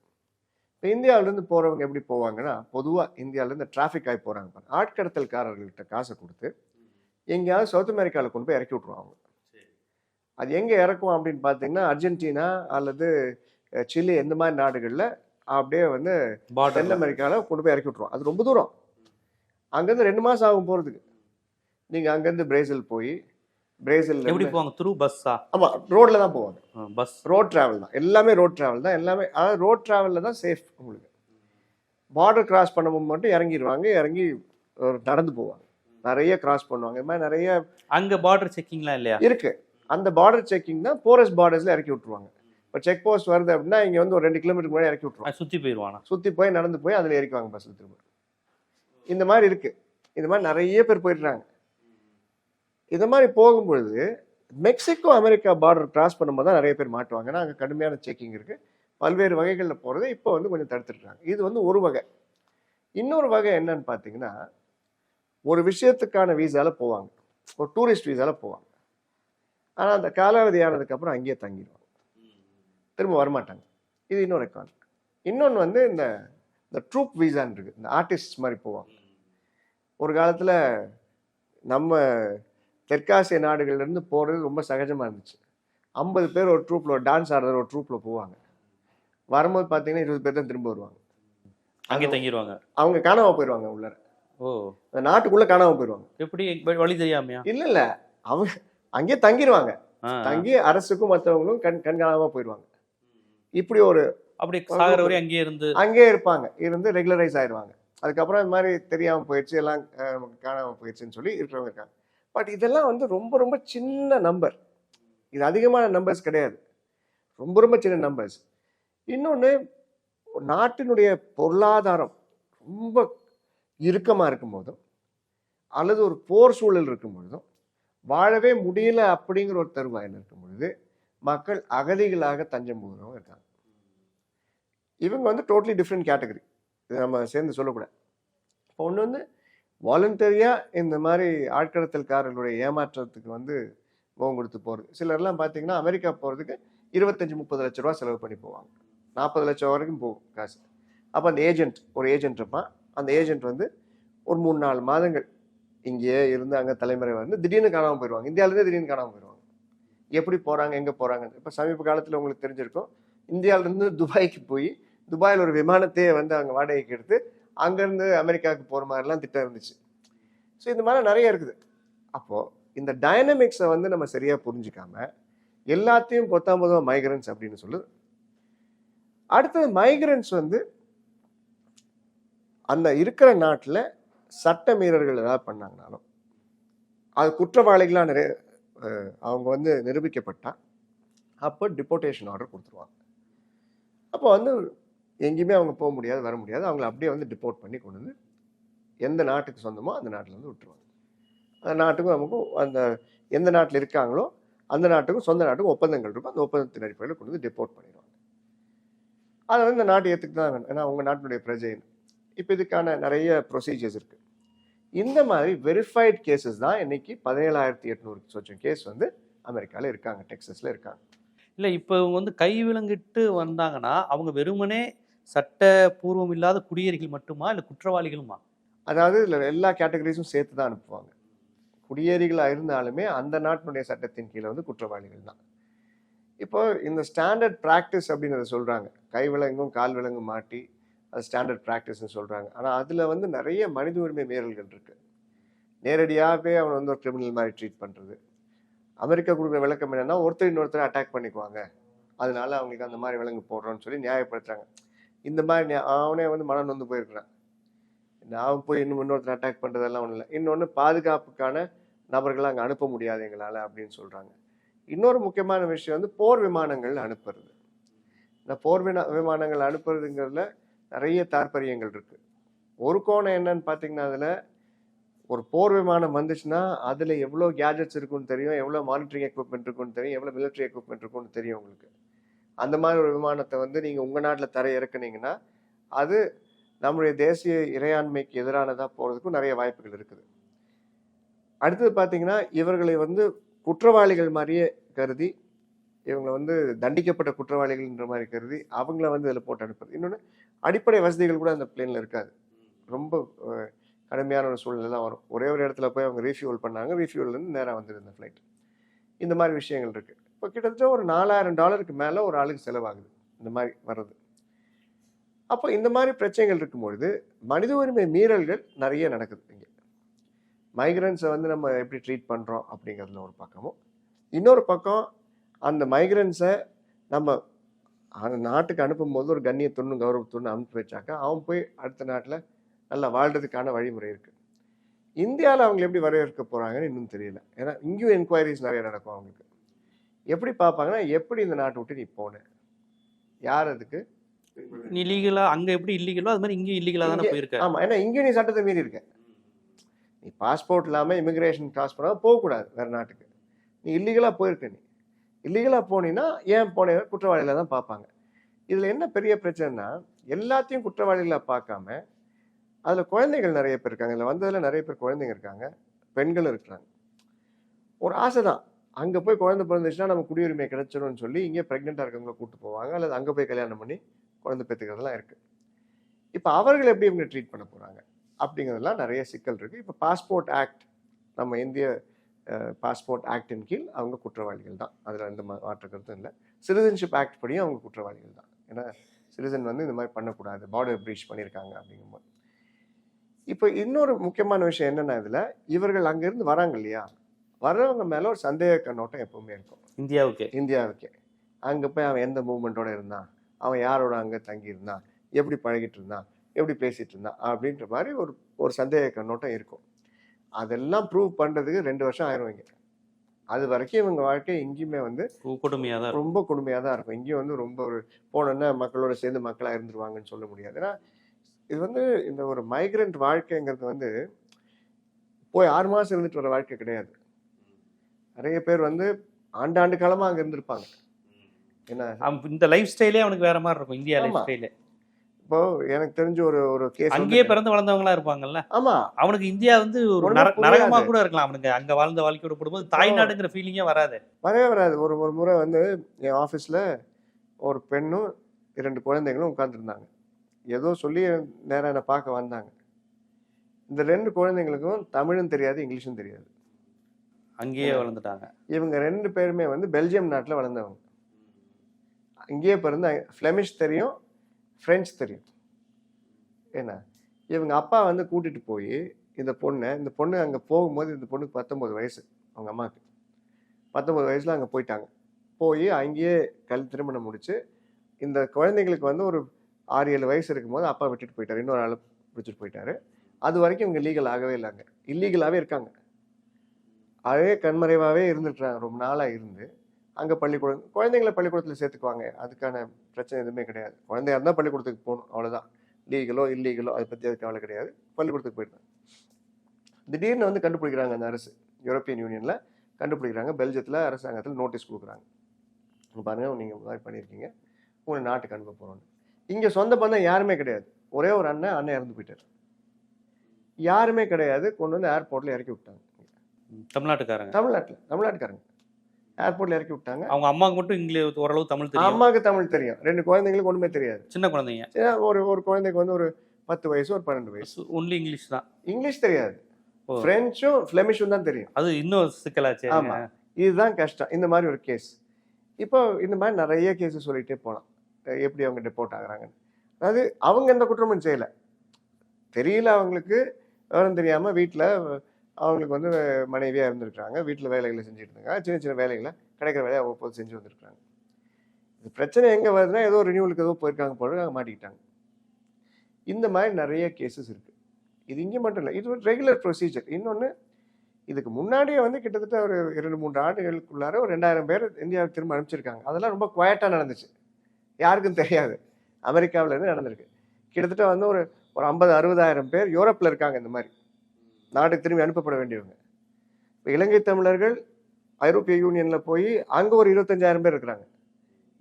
இப்போ இந்தியாவிலேருந்து போகிறவங்க எப்படி போவாங்கன்னா பொதுவாக இந்தியாவிலேருந்து டிராஃபிக் ஆகி போகிறாங்க பாருங்க. ஆட்கடத்தல்காரர்கள்ட்ட காசை கொடுத்து எங்கேயாவது சவுத் அமெரிக்காவில் கொண்டு போய் இறக்கி விட்ருவாங்க அது எங்கே இறக்கும் அப்படின்னு பார்த்தீங்கன்னா அர்ஜென்டினா அல்லது அஹ், சிலி இந்த மாதிரி நாடுகளில் அப்படியே வந்து தென் அமெரிக்காவில் கொண்டு போய் இறக்கி விட்ருவோம் அது ரொம்ப தூரம். அங்கேருந்து ரெண்டு மாதம் ஆகும் போகிறதுக்கு நீங்கள் அங்கேருந்து பிரேசில் போய் பிரேசில் எப்படி போவாங்க? த்ரூ பஸ்ஸா ஆமாம் ரோட்டில் தான் போவாங்க. பஸ் ரோட் டிராவல் தான். எல்லாமே ரோட் டிராவல் தான். எல்லாமே அதாவது ரோட் டிராவலில் தான் சேஃப் உங்களுக்கு. பார்டர் கிராஸ் பண்ணும்போது மட்டும் இறங்கிடுவாங்க இறங்கி நடந்து போவாங்க. நிறைய கிராஸ் பண்ணுவாங்க. இது மாதிரி நிறைய அங்க பார்டர் செக்கிங்லாம் இல்லையா? இருக்கு. அந்த பார்டர் செக்கிங் தான் போரஸ் பார்டர்ஸ்ல இறக்கி விட்டுருவாங்க. இப்போ செக் போஸ்ட் வருது அப்படின்னா இங்கே வந்து ஒரு ரெண்டு கிலோமீட்டர் முன்னாடி இறக்கி விட்ருவாங்க சுற்றி போயிடுவானா சுற்றி போய் நடந்து போய் அதில் இறக்குவாங்க பஸ்ஸில் திரும்ப. இந்த மாதிரி இருக்கு. இந்த மாதிரி நிறைய பேர் போயிடுறாங்க இந்த மாதிரி போகும்பொழுது மெக்சிகோ அமெரிக்கா பார்டர் கிராஸ் பண்ணும்போது தான் நிறைய பேர் மாட்டுவாங்க. ஏன்னா அங்கே கடுமையான செக்கிங் இருக்குது பல்வேறு வகைகளில் போகிறத இப்போ வந்து கொஞ்சம் தடுத்துட்றாங்க இது வந்து ஒரு வகை. இன்னொரு வகை என்னன்னு பார்த்தீங்கன்னா ஒரு விஷயத்துக்கான வீசால போவாங்க. ஒரு டூரிஸ்ட் வீசாவில் போவாங்க. ஆனால் அந்த காலாவதி ஆனதுக்கப்புறம் அங்கேயே தங்கிடுவாங்க திரும்ப வரமாட்டாங்க. இது இன்னொரு ரெக்கார்ட் இன்னொன்று வந்து இந்த இந்த ட்ரூப் வீசான் இருக்குது இந்த ஆர்டிஸ்ட் மாதிரி போவாங்க. ஒரு காலத்தில் நம்ம தெற்காசிய நாடுகள்ல இருந்து போகிறது ரொம்ப சகஜமாக இருந்துச்சு. ஐம்பது பேர் ஒரு ட்ரூப்பில் டான்ஸ் ஆடுற ஒரு ட்ரூப்பில் போவாங்க. வரும்போது பார்த்தீங்கன்னா இருபது பேர் தான் திரும்ப வருவாங்க. அங்கே தங்கிடுவாங்க அவங்க காணாம போயிடுவாங்க உள்ளார. ஓ. அந்த நாட்டுக்குள்ளே காணாம போயிடுவாங்க எப்படி? வழி தெரியாமையா? இல்ல இல்ல. அவங்க அங்கேயே தங்கிடுவாங்க தங்கி அரசுக்கும் மற்றவங்களும் கண் கண்காணாம போயிடுவாங்க இப்படி ஒரு அப்படி வரை அங்கேயே இருந்து. அங்கேயே இருப்பாங்க. இருந்து ரெகுலரைஸ் ஆயிடுவாங்க அதுக்கப்புறம் இந்த மாதிரி தெரியாம போயிடுச்சு எல்லாம் அஹ், காணாம போயிடுச்சுன்னு சொல்லி இருக்கிறவங்க இருக்காங்க. பட் இதெல்லாம் வந்து ரொம்ப ரொம்ப சின்ன நம்பர் இது அதிகமான நம்பர்ஸ் கிடையாது. ரொம்ப ரொம்ப சின்ன நம்பர்ஸ் இன்னொன்று நாட்டினுடைய பொருளாதாரம் ரொம்ப இறுக்கமாக இருக்கும் போதும் அல்லது ஒரு போர் சூழல் இருக்கும் பொழுதும் வாழவே முடியல அப்படிங்கிற ஒரு தருவாயில் இருக்கும் பொழுது மக்கள் அகதிகளாக தஞ்சம் போகிறவங்க இருக்காங்க. இவங்க வந்து டோட்டலி டிஃப்ரெண்ட் கேட்டகரி இது நம்ம சேர்ந்து சொல்லக்கூடாது. இப்போ ஒன்று வந்து வாலண்டரியாக இந்த மாதிரி ஆட்கடத்தல்காரர்களுடைய ஏமாற்றத்துக்கு வந்து முகம் கொடுத்து போகிறது சிலர்லாம் பார்த்தீங்கன்னா அமெரிக்கா போகிறதுக்கு இருபத்தஞ்சி முப்பது லட்ச ரூபா செலவு பண்ணி போவாங்க. நாற்பது லட்சம் வரைக்கும் போகும் காசு. அப்போ அந்த ஏஜென்ட் ஒரு ஏஜென்ட் இருப்பான். அந்த ஏஜென்ட் வந்து ஒரு மூணு நாலு மாதங்கள் இங்கேயே இருந்து அங்கே தலைமுறை வந்து திடீர்னு காணாமல் போயிடுவாங்க. இந்தியாவிலேருந்து திடீர்னு காணாமல் போயிடுவாங்க. எப்படி போகிறாங்க எங்கே போகிறாங்க இப்போ சமீப காலத்தில் உங்களுக்கு தெரிஞ்சிருக்கும். இந்தியாவிலேருந்து துபாய்க்கு போய் துபாயில் ஒரு விமானத்தையே வந்து அங்கே வாடகைக்கு எடுத்து அங்கேருந்து அமெரிக்காவுக்கு போகிற மாதிரிலாம் திட்டம் இருந்துச்சு. ஸோ இந்த மாதிரி நிறைய இருக்குது. அப்போது இந்த டைனமிக்ஸை வந்து நம்ம சரியாக புரிஞ்சுக்காம எல்லாத்தையும் பொத்தாம் பொதுவாக மைக்ரன்ஸ் அப்படின்னு சொல்லுது அடுத்தது மைக்ரன்ஸ் வந்து அந்த இருக்கிற நாட்டில் சட்ட மீறல்கள் ஏதாவது பண்ணாங்கனாலும் அது குற்றவாளிகளாக நிறைய அவங்க வந்து நிரூபிக்கப்பட்டா அப்போ டிபோர்டேஷன் ஆர்டர் கொடுத்துருவாங்க. அப்போ வந்து எங்கேயுமே அவங்க போக முடியாது வர முடியாது. அவங்கள அப்படியே வந்து டிப்போர்ட் பண்ணி கொண்டு வந்து எந்த நாட்டுக்கு சொந்தமோ அந்த நாட்டில் வந்து விட்டுருவாங்க. அந்த நாட்டுக்கும் நமக்கும் அந்த எந்த நாட்டில் இருக்காங்களோ அந்த நாட்டுக்கும் சொந்த நாட்டுக்கும் ஒப்பந்தங்கள் இருக்கும். அந்த ஒப்பந்தத்தின் அடிப்படையில் கொண்டு வந்து டிப்போர்ட் பண்ணிடுவாங்க. அதை வந்து இந்த நாட்டு ஏற்றுக்கு தான் வேணும் ஏன்னா உங்கள் நாட்டினுடைய பிரஜைன்னு இப்போ இதுக்கான நிறைய ப்ரொசீஜர்ஸ் இருக்குது இந்த மாதிரி வெரிஃபைட் கேசஸ் தான் இன்னைக்கு பதினேழாயிரத்தி எட்நூறு சொச்சம் கேஸ் வந்து அமெரிக்காவில் இருக்காங்க டெக்ஸஸில் இருக்காங்க. இல்லை இப்போ இவங்க வந்து கை விலங்கிட்டு வந்தாங்கன்னா அவங்க வெறுமனே சட்ட பூர்வம் இல்லாத குடியேறிகள் மட்டுமா இல்லை குற்றவாளிகளுமா? அதாவது இதில் எல்லா கேட்டகரிஸும் சேர்த்து தான் அனுப்புவாங்க. குடியேறிகளாக இருந்தாலுமே அந்த நாட்டினுடைய சட்டத்தின் கீழே வந்து குற்றவாளிகள் தான். இப்போ இந்த ஸ்டாண்டர்ட் ப்ராக்டிஸ் அப்படிங்கிறத சொல்கிறாங்க கை விலங்கும் கால் விலங்கும் மாட்டி அது ஸ்டாண்டர்ட் ப்ராக்டிஸ்னு சொல்கிறாங்க ஆனால் அதில் வந்து நிறைய மனித உரிமை மீறல்கள் இருக்குது நேரடியாகவே அவனை வந்து ஒரு கிரிமினல் மாதிரி ட்ரீட் பண்ணுறது அமெரிக்கா கொடுக்குற விளக்கம் என்னென்னா ஒருத்தர் இன்னொருத்தர் அட்டாக் பண்ணிக்குவாங்க. அதனால அவங்களுக்கு அந்த மாதிரி விலங்கு போடுறோன்னு சொல்லி நியாயப்படுத்துகிறாங்க இந்த மாதிரி அவனே வந்து மனம் நொந்து போயிருக்கிறான். நான் போய் இன்னும் இன்னொருத்தர் அட்டாக் பண்ணுறதெல்லாம் ஒன்றும் இல்லை. இன்னொன்று பாதுகாப்புக்கான நபர்களை அங்கே அனுப்ப முடியாது எங்களால் அப்படின்னு சொல்கிறாங்க இன்னொரு முக்கியமான விஷயம் வந்து போர் விமானங்கள் அனுப்புறது. இந்த போர் வினா விமானங்கள் அனுப்புறதுங்கிறதுல நிறைய தாற்பயங்கள் இருக்குது ஒரு கோணம் என்னன்னு பார்த்தீங்கன்னா அதில் ஒரு போர் விமானம் வந்துச்சுன்னா அதில் எவ்வளோ கேஜெட்ஸ் இருக்குன்னு தெரியும் எவ்வளோ மானிட்டரிங் எக்யூப்மெண்ட் இருக்குன்னு தெரியும் எவ்வளோ மிலிட்டரி எக்யூப்மெண்ட் இருக்குன்னு தெரியும் உங்களுக்கு. அந்த மாதிரி ஒரு விமானத்தை வந்து நீங்கள் உங்கள் நாட்டில் தர இறக்குனீங்கன்னா அது நம்முடைய தேசிய இறையாண்மைக்கு எதிரானதாக போகிறதுக்கும் நிறைய வாய்ப்புகள் இருக்குது. அடுத்தது பார்த்தீங்கன்னா இவர்களை வந்து குற்றவாளிகள் மாதிரியே கருதி இவங்களை வந்து தண்டிக்கப்பட்ட குற்றவாளிகள்ன்ற மாதிரி கருதி அவங்கள வந்து இதில் போட்டு அனுப்புறது. இன்னொன்று அடிப்படை வசதிகள் கூட அந்த பிளேனில் இருக்காது. ரொம்ப கடுமையான ஒரு சூழ்நிலை தான் வரும். ஒரே ஒரு இடத்துல போய் அவங்க ரீஃபியூல் பண்ணாங்க ரீஃபியூல்லேருந்து நேராக வந்துருந்த ஃப்ளைட் இந்த மாதிரி விஷயங்கள் இருக்குது இப்போ கிட்டத்தட்ட ஒரு நாலாயிரம் டாலருக்கு மேலே ஒரு ஆளுக்கு செலவாகுது. இந்த மாதிரி வர்றது. அப்போ இந்த மாதிரி பிரச்சனைகள் இருக்கும்பொழுது மனித உரிமை மீறல்கள் நிறைய நடக்குது இங்கே. மைக்ரன்ஸை வந்து நம்ம எப்படி ட்ரீட் பண்ணுறோம் அப்படிங்கிறதுல ஒரு பக்கமும். இன்னொரு பக்கம் அந்த மைக்ரன்ஸை நம்ம அந்த நாட்டுக்கு அனுப்பும்போது ஒரு கண்ணியத்துன்னு கௌரவத்துன்னு அனுப்பி வச்சாக்கா அவன் போய் அடுத்த நாட்டில் நல்லா வாழ்கிறதுக்கான வழிமுறை இருக்குது இந்தியாவில் அவங்க எப்படி வரவேற்க போகிறாங்கன்னு இன்னும் தெரியல. ஏன்னா இங்கேயும் என்கொயரிஸ் நிறைய நடக்கும் அவங்களுக்கு. எப்படி பார்ப்பாங்கன்னா எப்படி இந்த நாட்டை விட்டு நீ போன? யார் அதுக்கு? இல்லீகலா அங்க எப்படி இல்லீகலோ அது மாதிரி இங்கேயும் இல்லீகலா தானே இங்க- போயிருக்காரு ஆமா ஏன்னா இங்கேயும் நீ சட்டத்தை மீறி இருக்க. நீ பாஸ்போர்ட் இல்லாம இமிகிரேஷன் கிராஸ் பண்ணாம போகக்கூடாது வேற நாட்டுக்கு. நீ இல்லீகலா போயிருக்க நீ. இல்லீகலா போனீன்னா ஏன் போன? குற்றவாளிகளை தான் பார்ப்பாங்க. இதுல என்ன பெரிய பிரச்சனைனா எல்லாத்தையும் குற்றவாளிகளை பார்க்காம அதுல குழந்தைகள் நிறைய பேர் இருக்காங்க. இதுல வந்ததுல நிறைய பேர் குழந்தைங்க இருக்காங்க பெண்கள் இருக்கிறாங்க. ஒரு ஆசை தான். அங்கே போய் குழந்தை பிறந்துச்சுன்னா நம்ம குடியுரிமை கிடைச்சிடும்னு சொல்லி இங்கே ப்ரெக்னெண்ட்டாக இருக்கவங்கள கூப்பிட்டு போவாங்க. அல்லது அங்கே போய் கல்யாணம் பண்ணி குழந்தை பெற்றுக்கிறதுலாம் இருக்குது இப்போ அவர்கள் எப்படி இவங்க ட்ரீட் பண்ண போகிறாங்க அப்படிங்கிறதுலாம் நிறைய சிக்கல் இருக்குது இப்போ பாஸ்போர்ட் ஆக்ட் நம்ம இந்திய பாஸ்போர்ட் ஆக்டின் கீழ் அவங்க குற்றவாளிகள் தான். அதில் எந்த மா- மாற்று கருத்தும் இல்லை. சிட்டிசன்ஷிப் ஆக்ட் படியும் அவங்க குற்றவாளிகள் தான். ஏன்னா சிட்டிசன் வந்து இந்த மாதிரி பண்ணக்கூடாது. பார்டர் பிரீச் பண்ணியிருக்காங்க அப்படிங்கும்போது. இப்போ இன்னொரு முக்கியமான விஷயம் என்னென்னா இதில் இவர்கள் அங்கேருந்து வராங்க இல்லையா? வர்றவங்க மேலே ஒரு சந்தேக கண்ணோட்டம் எப்பவுமே இருக்கும். இந்தியாவுக்கு. இந்தியாவுக்கே. அங்கே போய் அவன் எந்த மூவ்மெண்ட்டோட இருந்தான்? அவன் யாரோட அங்கே தங்கி இருந்தான் எப்படி பழகிட்டு இருந்தான்? எப்படி பேசிட்டு இருந்தான்? அப்படின்ற மாதிரி ஒரு ஒரு சந்தேக கண்ணோட்டம் இருக்கும். அதெல்லாம் ப்ரூவ் பண்ணுறதுக்கு ரெண்டு வருஷம் ஆயிரும் இங்க. அது வரைக்கும் இவங்க வாழ்க்கை எங்கேயுமே வந்து கொடுமையா தான் ரொம்ப கொடுமையாக தான் இருக்கும். இங்கேயும் வந்து ரொம்ப ஒரு போனோன்னா மக்களோட சேர்ந்து மக்களாக இருந்துருவாங்கன்னு சொல்ல முடியாது. ஏன்னா இது வந்து இந்த ஒரு மைக்ரண்ட் வாழ்க்கைங்கிறது வந்து போய் ஆறு மாதம் இருந்துட்டு வர வாழ்க்கை கிடையாது. நிறைய பேர் வந்து ஆண்டாண்டு காலமாக அங்கே இருந்திருப்பாங்க. என்ன? இந்த லைஃப் ஸ்டைலே அவனுக்கு வேற மாதிரி இருக்கும் இந்தியா லைஃப். ஸ்டைலே இப்போ எனக்கு தெரிஞ்ச ஒரு ஒரு கேஸ் அங்கேயே பிறந்து வளர்ந்தவங்களா இருப்பாங்கல்ல? ஆமா. அவனுக்கு இந்தியா வந்து ஒரு. நரகமா கூட இருக்கலாம் அவனுக்கு. அங்க வாழ்ந்த வாழ்க்கையோட போடும்போது தாய்நாடுங்கிற ஃபீலிங்கே வராது. வரவே வராது. ஒரு ஒரு முறை வந்து என் ஆஃபீஸில் ஒரு பெண்ணும் இரண்டு குழந்தைகளும் உட்காந்துருந்தாங்க ஏதோ சொல்லி நேரா என்னை பார்க்க வந்தாங்க. இந்த ரெண்டு குழந்தைங்களுக்கும் தமிழும் தெரியாது இங்கிலீஷும் தெரியாது. அங்கேயே வளர்ந்துட்டாங்க. இவங்க ரெண்டு பேருமே வந்து பெல்ஜியம் நாட்டில் வளர்ந்தவங்க. இங்கேயே பிறந்து ஃப்ளெமிஷ் தெரியும் ஃப்ரெஞ்ச் தெரியும். என்ன? இவங்க அப்பா வந்து கூட்டிட்டு போய் இந்த பொண்ணை இந்த பொண்ணு அங்கே போகும்போது இந்த பொண்ணுக்கு பத்தொம்பது வயசு அவங்க அம்மாவுக்கு. பத்தொம்பது வயசில் அங்கே போயிட்டாங்க. போய் அங்கேயே கல் திருமணம் முடிச்சு இந்த குழந்தைங்களுக்கு வந்து ஒரு ஆறு ஏழு வயசு இருக்கும்போது அப்பா விட்டுட்டு போயிட்டாரு. இன்னொரு ஆளை பிடிச்சிட்டு போயிட்டாரு. அது வரைக்கும் இவங்க லீகல் ஆகவே இல்லைங்க. இல்லீகலாகவே இருக்காங்க. அதே கண்மறைவாகவே இருந்துட்டுறாங்க. ரொம்ப நாளாக இருந்து. அங்கே பள்ளிக்கூடம் குழந்தைங்கள பள்ளிக்கூடத்தில் சேர்த்துக்குவாங்க. அதுக்கான பிரச்சனை எதுவுமே கிடையாது. குழந்தையாக இருந்தால் பள்ளிக்கூடத்துக்கு போகணும். அவ்வளோதான் லீகலோ இல்லீகலோ அதை பற்றி அது கவலை கிடையாது. பள்ளிக்கூடத்துக்கு போயிட்டாங்க திடீர்னு வந்து கண்டுபிடிக்கிறாங்க அந்த அரசு. யூரோப்பியன் யூனியனில் கண்டுபிடிக்கிறாங்க. பெல்ஜியத்தில் அரசாங்கத்தில் நோட்டீஸ் கொடுக்குறாங்க. பாருங்கள் நீங்கள் மாதிரி பண்ணியிருக்கீங்க. உங்களை நாட்டுக்கு அனுப்ப போகிறோன்னு இங்கே சொந்த பந்தம் யாருமே கிடையாது. ஒரே ஒரு அண்ணன் அண்ணன் இறந்து போயிட்டார். யாருமே கிடையாது. கொண்டு வந்து ஏர்போர்ட்டில் இறக்கி விட்டாங்க. தமிழ்நாட்டுக்காரங்க. தமிழ்நாட்டில் தமிழ்நாட்டுக்காரங்க. ஏர்போர்ட்ல இறக்கி விட்டாங்க. அவங்க அம்மாவுக்கு மட்டும் இங்கிலீஷ் ஓரளவு தமிழ் தெரியும். அம்மாவுக்கு தமிழ் தெரியும். ரெண்டு குழந்தைங்களுக்கு ஒண்ணுமே தெரியாது. சின்ன குழந்தைங்க. ஒரு ஒரு குழந்தைக்கு வந்து ஒரு பத்து வயசு ஒரு பன்னெண்டு வயசு. ஒன்லி இங்கிலீஷ் தான். இங்கிலீஷ் தெரியாது. ஓ. பிரெஞ்சும் ஃபிளமிஷும் தான் தெரியும். அது இன்னும் சிக்கலாச்சு. ஆமா. இதுதான் கஷ்டம். இந்த மாதிரி ஒரு கேஸ் இப்போ இந்த மாதிரி நிறைய கேஸ் சொல்லிட்டே போகலாம் எப்படி அவங்க டெப்போர்ட் ஆகுறாங்கன்னு. அதாவது அவங்க எந்த குற்றமும் செய்யல. தெரியல அவங்களுக்கு. விவரம் தெரியாம வீட்டில் அவங்களுக்கு வந்து மனைவியாக இருந்திருக்கிறாங்க. வீட்டில் வேலைகளை செஞ்சுட்டு இருந்தாங்க சின்ன சின்ன வேலைகளை கிடைக்கிற வேலையை அவ்வப்போது செஞ்சு வந்திருக்காங்க இது பிரச்சனை எங்கே வருதுன்னா ஏதோ ரினியூவலுக்கு ஏதோ போயிருக்காங்க போல அங்கே மாட்டிக்கிட்டாங்க. இந்த மாதிரி நிறைய கேசஸ் இருக்குது இது இங்கே மட்டும் இல்லை இது ஒரு ரெகுலர் ப்ரொசீஜர் இன்னொன்று இதுக்கு முன்னாடியே வந்து கிட்டத்தட்ட ஒரு இரண்டு மூன்று ஆண்டுகளுக்குள்ளார ஒரு ரெண்டாயிரம் பேர் இந்தியாவுக்கு திரும்ப அனுப்பிச்சிருக்காங்க. அதெல்லாம் ரொம்ப குவாய்ட்டாக நடந்துச்சு. யாருக்கும் தெரியாது. அமெரிக்காவிலேருந்து நடந்திருக்கு. கிட்டத்தட்ட வந்து ஒரு ஒரு ஐம்பது அறுபதாயிரம் பேர் யூரோப்பில் இருக்காங்க இந்த மாதிரி. நாட்டுக்கு திரும்பி அனுப்பப்பட வேண்டியவங்க. இப்போ இலங்கை தமிழர்கள் ஐரோப்பிய யூனியனில் போய் அங்கே ஒரு இருபத்தஞ்சாயிரம் பேர் இருக்கிறாங்க.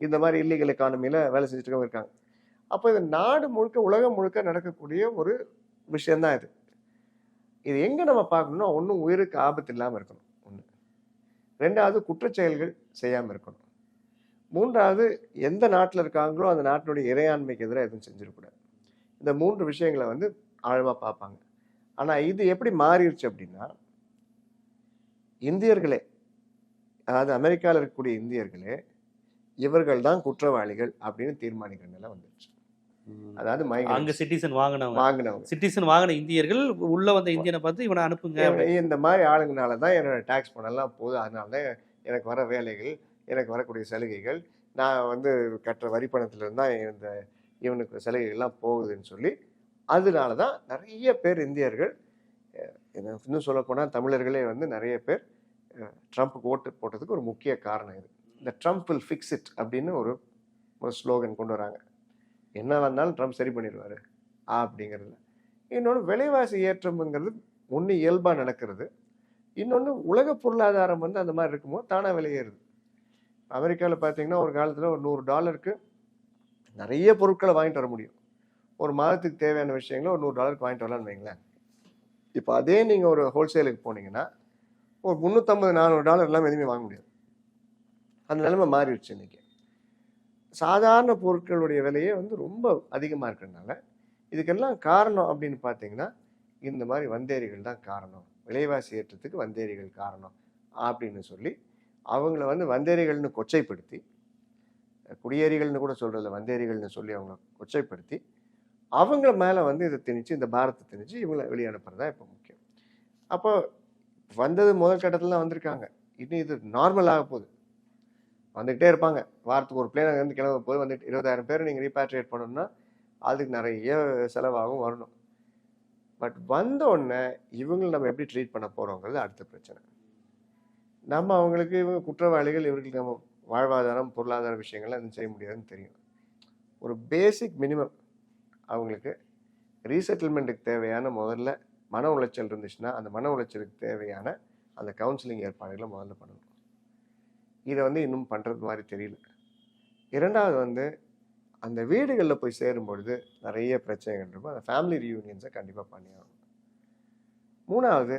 இந்த மாதிரி இல்லீகல் எக்கானமியில் வேலை செஞ்சுட்டு இருக்காங்க. அப்போ இது நாடு முழுக்க உலகம் முழுக்க நடக்கக்கூடிய ஒரு விஷயந்தான் இது. இது எங்கே நம்ம பார்க்கணும்னா ஒன்றும் உயிருக்கு ஆபத்து இல்லாமல் இருக்கணும். ஒன்று ரெண்டாவது குற்றச்செயல்கள் செய்யாமல் இருக்கணும். மூன்றாவது எந்த நாட்டில் இருக்காங்களோ அந்த நாட்டினுடைய இறையாண்மைக்கு எதிராக எதுவும் செஞ்சிடக்கூடாது. இந்த மூன்று விஷயங்களை வந்து ஆழமாக பார்ப்பாங்க. ஆனால் இது எப்படி மாறிடுச்சு அப்படின்னா இந்தியர்களே அதாவது அமெரிக்காவில் இருக்கக்கூடிய இந்தியர்களே இவர்கள் தான் குற்றவாளிகள் அப்படின்னு தீர்மானிக்கிற நிலை வந்துருச்சு அதாவது அங்க சிட்டிசன் வாங்கினவங்க. வாங்கினவங்க. சிட்டிசன் வாங்கின இந்தியர்கள் உள்ள வந்த இந்தியனை பார்த்து இவனை அனுப்புங்க இந்த மாதிரி ஆளுங்கனால தான் என்னோட டேக்ஸ் பணம்லாம் போகுது. அதனால தான் எனக்கு வர வேலைகள் எனக்கு வரக்கூடிய சலுகைகள் நான் வந்து கட்டுற வரி பணத்திலிருந்து தான் இந்த இவனுக்கு சலுகைகள்லாம் போகுதுன்னு சொல்லி அதனால தான் நிறைய பேர் இந்தியர்கள் இன்னும் சொல்லப்போனால் தமிழர்களே வந்து நிறைய பேர் ட்ரம்ப்புக்கு ஓட்டு போட்டதுக்கு ஒரு முக்கிய காரணம் இது. இந்த ட்ரம்ப் வில் ஃபிக்ஸ் இட் அப்படின்னு ஒரு ஒரு ஸ்லோகன் கொண்டு வராங்க. என்ன வந்தாலும் ட்ரம்ப் சரி பண்ணிடுவார் அப்படிங்கிறதுல. இன்னொன்று விலைவாசி ஏற்றம்ங்கிறது ஒன்று இயல்பாக நடக்கிறது. இன்னொன்று உலக பொருளாதாரம் வந்து அந்த மாதிரி இருக்கும்போது தானாக விலையேறுது. அமெரிக்காவில் பார்த்தீங்கன்னா ஒரு காலத்தில் ஒரு நூறு டாலருக்கு நிறைய பொருட்களை வாங்கிட்டு வர முடியும். ஒரு மாதத்துக்கு தேவையான விஷயங்களை ஒரு நூறு டாலருக்கு வாங்கிட்டு வரலாம்னு வைங்களேன். இப்போ அதே நீங்கள் ஒரு ஹோல்சேலுக்கு போனீங்கன்னா ஒரு முந்நூற்றம்பது நானூறு டாலர் எல்லாம் எதுவுமே வாங்க முடியாது. அந்த நிலைமை மாறிடுச்சு இன்னைக்கு. சாதாரண பொருட்களுடைய விலையே வந்து ரொம்ப அதிகமாக இருக்கிறதுனால இதுக்கெல்லாம் காரணம் அப்படின்னு பார்த்தீங்கன்னா இந்த மாதிரி வந்தேரிகள் தான் காரணம். விலைவாசி ஏற்றத்துக்கு வந்தேரிகள் காரணம் அப்படின்னு சொல்லி அவங்கள வந்து வந்தேரிகள்னு கொச்சைப்படுத்தி குடியேறிகள்னு கூட சொல்கிறதில்ல வந்தேரிகள்னு சொல்லி அவங்கள கொச்சைப்படுத்தி அவங்கள மேலே வந்து இதை திணிச்சு இந்த பாரத்தை திணிச்சு இவங்களை வெளியே அனுப்புறதா இப்போ முக்கியம். அப்போ வந்தது முதல் கட்டத்தில் வந்திருக்காங்க. இன்னும் இது நார்மல் ஆக போகுது. வந்துக்கிட்டே இருப்பாங்க. வாரத்துக்கு ஒரு பிளேன் இருந்து கிளம்ப போது வந்துட்டு இருபதாயிரம் பேர் நீங்கள் ரீபேட்ரியேட் பண்ணணும்னா அதுக்கு நிறைய செலவாகவும் வரணும். பட் வந்த உடனே இவங்களை நம்ம எப்படி ட்ரீட் பண்ண போகிறோங்கிறது அடுத்த பிரச்சனை. நம்ம அவங்களுக்கு இவங்க குற்றவாளிகள் இவர்களுக்கு நம்ம வாழ்வாதாரம் பொருளாதார விஷயங்கள்லாம் எதுவும் செய்ய முடியாதுன்னு தெரியும். ஒரு பேசிக் மினிமம் அவங்களுக்கு ரீசெட்டில்மெண்ட்டுக்கு தேவையான முதல்ல மன உளைச்சல் இருந்துச்சுன்னா அந்த மன உளைச்சலுக்கு தேவையான அந்த கவுன்சிலிங் ஏற்பாடுகளை முதல்ல பண்ணணும். இதை வந்து இன்னும் பண்ணுறது மாதிரி தெரியல. இரண்டாவது வந்து அந்த வீடுகளில் போய் சேரும் பொழுது நிறைய பிரச்சனைகள் இருக்கும். அந்த ஃபேமிலி ரியூனியன்ஸை கண்டிப்பாக பண்ணியாகணும் மூணாவது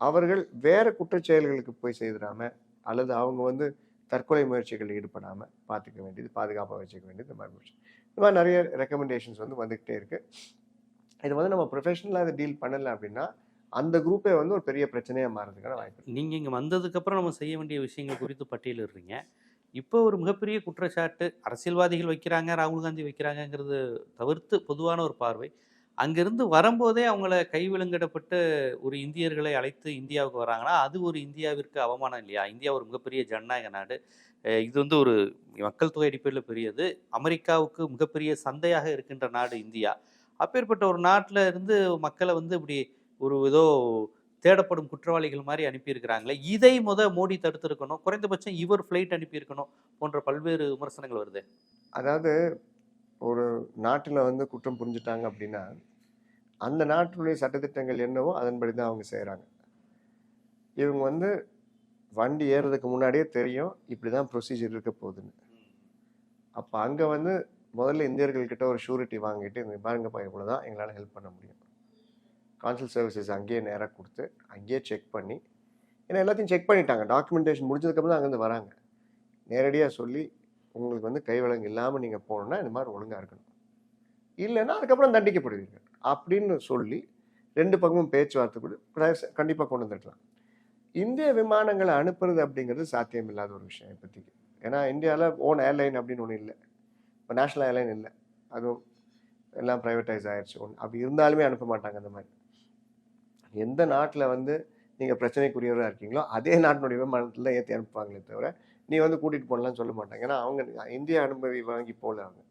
அவர்கள் வேறு குற்றச்செயல்களுக்கு போய் செய்திடாம அல்லது அவங்க வந்து தற்கொலை முயற்சிகளில் ஈடுபடாமல் பார்த்துக்க வேண்டியது பாதுகாப்பாக வச்சுக்க வேண்டியது இந்த மாதிரி இது மாதிரி நிறைய ரெக்கமெண்டேஷன்ஸ் வந்து வந்துக்கிட்டே இருக்குது இது வந்து நம்ம ப்ரொஃபஷனலாக இதை டீல் பண்ணலை அப்படின்னா அந்த குரூப்பே வந்து ஒரு பெரிய பிரச்சனையாக மாறதுக்கான வாய்ப்பு நீங்கள் இங்கே வந்ததுக்கப்புறம் நம்ம செய்ய வேண்டிய விஷயங்கள் குறித்து பட்டியலிடுறீங்க. இப்போ ஒரு மிகப்பெரிய குற்றச்சாட்டு அரசியல்வாதிகள் வைக்கிறாங்க ராகுல் காந்தி வைக்கிறாங்கங்கிறது தவிர்த்து பொதுவான ஒரு பார்வை. அங்கிருந்து வரும்போதே அவங்கள கைவிலங்கிடப்பட்டு ஒரு இந்தியர்களை அழைத்து இந்தியாவுக்கு வராங்கன்னா அது ஒரு இந்தியாவிற்கு அவமானம் இல்லையா? இந்தியா ஒரு மிகப்பெரிய ஜனநாயக நாடு. இது வந்து ஒரு மக்கள் தொகை அடிப்படையில் பெரியது. அமெரிக்காவுக்கு மிகப்பெரிய சந்தையாக இருக்கின்ற நாடு இந்தியா. அப்பேற்பட்ட ஒரு நாட்டில் இருந்து மக்களை வந்து இப்படி ஒரு ஏதோ தேடப்படும் குற்றவாளிகள் மாதிரி அனுப்பியிருக்கிறாங்களே இதை முத மோடி தடுத்திருக்கணும் குறைந்தபட்சம் இவர் ஃப்ளைட் அனுப்பியிருக்கணும் போன்ற பல்வேறு விமர்சனங்கள் வருது. அதாவது ஒரு நாட்டில் வந்து குற்றம் புரிஞ்சுட்டாங்க அப்படின்னா அந்த நாட்டினுடைய சட்டத்திட்டங்கள் என்னவோ அதன்படி தான் அவங்க செய்கிறாங்க இவங்க வந்து வண்டி ஏறுறதுக்கு முன்னாடியே தெரியும் இப்படி தான் ப்ரொசீஜர் இருக்க போகுதுன்னு. அப்போ அங்கே வந்து முதல்ல இந்தியர்கள்கிட்ட ஒரு ஷூரிட்டி வாங்கிட்டு இந்த பாருங்கப்பா இவ்வளோ தான் எங்களால் ஹெல்ப் பண்ண முடியும். கான்சல் சர்வீசஸ் அங்கேயே நேராக கொடுத்து அங்கேயே செக் பண்ணி ஏன்னா எல்லாத்தையும் செக் பண்ணிட்டாங்க. டாக்குமெண்டேஷன் முடிஞ்சதுக்கப்புறம் தான் அங்கேருந்து வராங்க. நேரடியாக சொல்லி உங்களுக்கு வந்து கைவிலங்கு இல்லாமல் நீங்கள் போகணுன்னா இந்த மாதிரி ஒழுங்காக இருக்கணும். இல்லைன்னா அதுக்கப்புறம் தண்டிக்கப்படுவீர்கள். அப்படின்னு சொல்லி ரெண்டு பக்கமும் பேச்சுவார்த்தை கூட கண்டிப்பாக கொண்டு வந்துருக்கலாம் இந்திய விமானங்களை அனுப்புறது அப்படிங்கிறது சாத்தியம் இல்லாத ஒரு விஷயம் இப்போதைக்கு. ஏன்னா இந்தியாவில் ஓன் ஏர்லைன் அப்படின்னு ஒன்று இல்லை. இப்போ நேஷ்னல் ஏர்லைன் இல்லை. அதுவும் எல்லாம் ப்ரைவேட்டைஸ் ஆயிடுச்சு ஒன்று அப்படி இருந்தாலுமே அனுப்ப மாட்டாங்க அந்த மாதிரி. எந்த நாட்டில் வந்து நீங்கள் பிரச்சனைக்குரியவராக இருக்கீங்களோ அதே நாட்டினுடைய விமானத்தில் ஏற்றி அனுப்புவாங்களே தவிர நீ வந்து கூட்டிகிட்டு போகலான்னு சொல்ல மாட்டாங்க. ஏன்னா அவங்க இந்திய அனுமதி வாங்கி போகல அவங்க.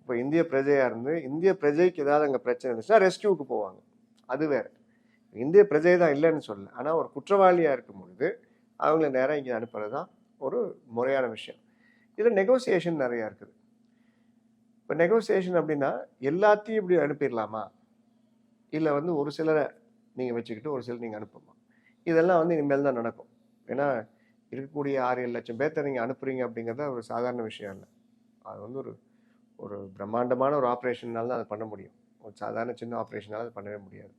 இப்போ இந்திய பிரஜையாக இருந்து இந்திய பிரஜைக்கு ஏதாவது அங்கே பிரச்சனை இருந்துச்சுன்னா ரெஸ்கியூக்கு போவாங்க. அது வேறு. இந்திய பிரஜை தான் இல்லைன்னு சொல்லல. ஆனால் ஒரு குற்றவாளியாக இருக்கும் பொழுது அவங்கள நேராக இங்கே அனுப்புறது தான் ஒரு முறையான விஷயம். இதில் நெகோசியேஷன் நிறையா இருக்குது. இப்போ நெகோசியேஷன் அப்படின்னா எல்லாத்தையும் இப்படி அனுப்பிடலாமா? இல்லை வந்து ஒரு சிலரை நீங்கள் வச்சுக்கிட்டு ஒரு சிலர் நீங்கள் அனுப்புமா இதெல்லாம் வந்து இனிமேல் தான் நடக்கும். ஏன்னா இருக்கக்கூடிய ஆறு ஏழு லட்சம் பேர்த்த நீங்கள் அனுப்புறீங்க அப்படிங்கிறது ஒரு சாதாரண விஷயம் இல்லை. அது வந்து ஒரு ஒரு பிரம்மாண்டமான ஒரு ஆப்ரேஷன்னால தான் அதை பண்ண முடியும். ஒரு சாதாரண சின்ன ஆப்ரேஷனால அது பண்ணவே முடியாது.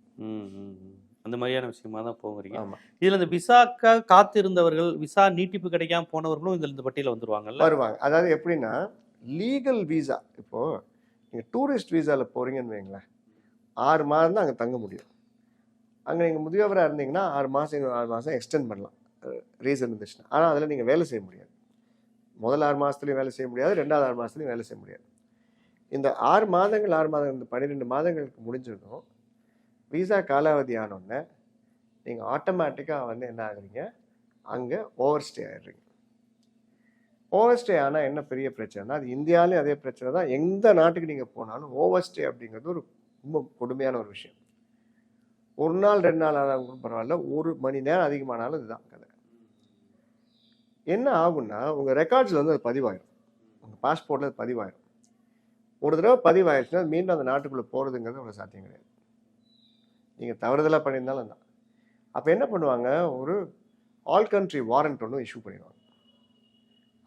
அந்த மாதிரியான விஷயமா தான் போகிறீங்க ஆமாம் இதுல இந்த விசாக்காக காத்திருந்தவர்கள் விசா நீட்டிப்பு கிடைக்காம போனவர்களும் இதுல இந்த பட்டியல வந்துருவாங்கல்ல? வருவாங்க. அதாவது எப்படின்னா லீகல் வீசா இப்போ நீங்கள் டூரிஸ்ட் வீசாவில் போகிறீங்கன்னு வைங்களேன். ஆறு மாதம் தான் அங்கே தங்க முடியும். அங்கே நீங்கள் முதியவராக இருந்தீங்கன்னா ஆறு மாதம் ஆறு மாதம் எக்ஸ்டெண்ட் பண்ணலாம். ரீசன் இருந்துச்சுன்னா. ஆனால் அதில் நீங்கள் வேலை செய்ய முடியாது. முதல் ஆறு மாதத்துலையும் வேலை செய்ய முடியாது ரெண்டாவது ஆறு மாதத்துலையும் வேலை செய்ய முடியாது. இந்த ஆறு மாதங்கள் ஆறு மாதங்கள் இந்த பன்னிரெண்டு மாதங்களுக்கு முடிஞ்சதும் விசா காலாவதி ஆனோடனே நீங்கள் ஆட்டோமேட்டிக்காக வந்து என்ன ஆகுறீங்க? அங்கே over stay overstay over stay ஆனால் என்ன பெரிய பிரச்சனைனா அது இந்தியாவிலேயும் அதே பிரச்சனை தான். எந்த நாட்டுக்கு நீங்கள் போனாலும் ஓவர் ஸ்டே அப்படிங்கிறது ஒரு ரொம்ப கொடுமையான ஒரு விஷயம். ஒரு நாள் ரெண்டு நாள் ஆனாலும் பரவாயில்ல ஒரு மணி நேரம் அதிகமானாலும் இதுதான் கதை. என்ன ஆகும்னா உங்கள் ரெக்கார்ட்ஸில் வந்து அது பதிவாயிடும் உங்கள் பாஸ்போர்ட்டில் அது பதிவாயிடும் ஒரு தடவை பதிவாயிருச்சுன்னா அது மீண்டும் அந்த நாட்டுக்குள்ளே போகிறதுங்கிறது அவ்வளோ சாத்தியம் கிடையாது. நீங்கள் தவறுதலாக பண்ணியிருந்தாலும் தான் அப்போ என்ன பண்ணுவாங்க? ஒரு ஆல் கண்ட்ரி வாரண்ட் ஒன்று இஷ்யூ பண்ணிடுவாங்க.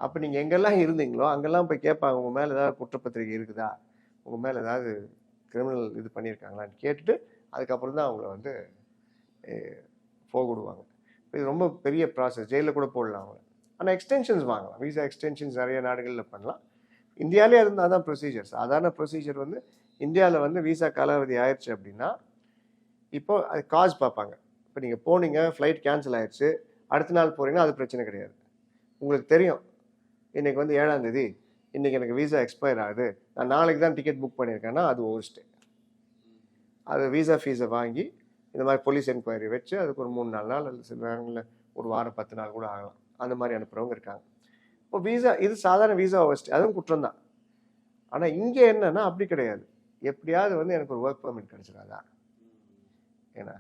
அப்போ நீங்கள் எங்கெல்லாம் இருந்தீங்களோ அங்கெல்லாம் போய் கேட்பாங்க உங்கள் மேலே ஏதாவது குற்றப்பத்திரிகை இருக்குதா? உங்கள் மேலே ஏதாவது கிரிமினல் இது பண்ணியிருக்காங்களான்னு கேட்டுட்டு அதுக்கப்புறம் தான் அவங்கள வந்து போகிடுவாங்க போக விடுவாங்க. இது ரொம்ப பெரிய ப்ராசஸ் ஜெயிலில் கூட போடலாம் அவங்க. ஆனால் எக்ஸ்டென்ஷன்ஸ் வாங்கலாம். விசா எக்ஸ்டென்ஷன்ஸ் நிறைய நாடுகளில் பண்ணலாம். இந்தியாவிலே இருந்தால் தான் ப்ரொசீஜர் சாதாரண ப்ரொசீஜர் வந்து இந்தியாவில் வந்து விசா காலாவதி ஆயிடுச்சு அப்படின்னா இப்போ அது காசு பார்ப்பாங்க. இப்போ நீங்கள் போனீங்க ஃப்ளைட் கேன்சல் ஆயிடுச்சு அடுத்த நாள் போகிறீங்கன்னா அது பிரச்சனை கிடையாது. உங்களுக்கு தெரியும் இன்றைக்கி வந்து ஏழாம் தேதி எனக்கு விசா எக்ஸ்பயர் ஆகுது நான் நாளைக்கு தான் டிக்கெட் புக் பண்ணியிருக்கேன்னா அது ஓவர் ஸ்டே அது விசா ஃபீஸை வாங்கி இந்த மாதிரி போலீஸ் என்கொயரி வச்சு அதுக்கு ஒரு மூணு நாலு நாள் அல்லது சில நேரங்களில் ஒரு வாரம் பத்து நாள் கூட ஆகலாம். அந்த மாதிரி அனுப்புகிறவங்க இருக்காங்க. இப்போ விசா இது சாதாரண விசா ஓவர் ஸ்டே அதுவும் குற்றம் தான் ஆனால் இங்கே என்னன்னா அப்படி கிடையாது. எப்படியாவது வந்து எனக்கு ஒரு ஒர்க் பர்மிட் கிடச்சிடாதான் ஏன்னா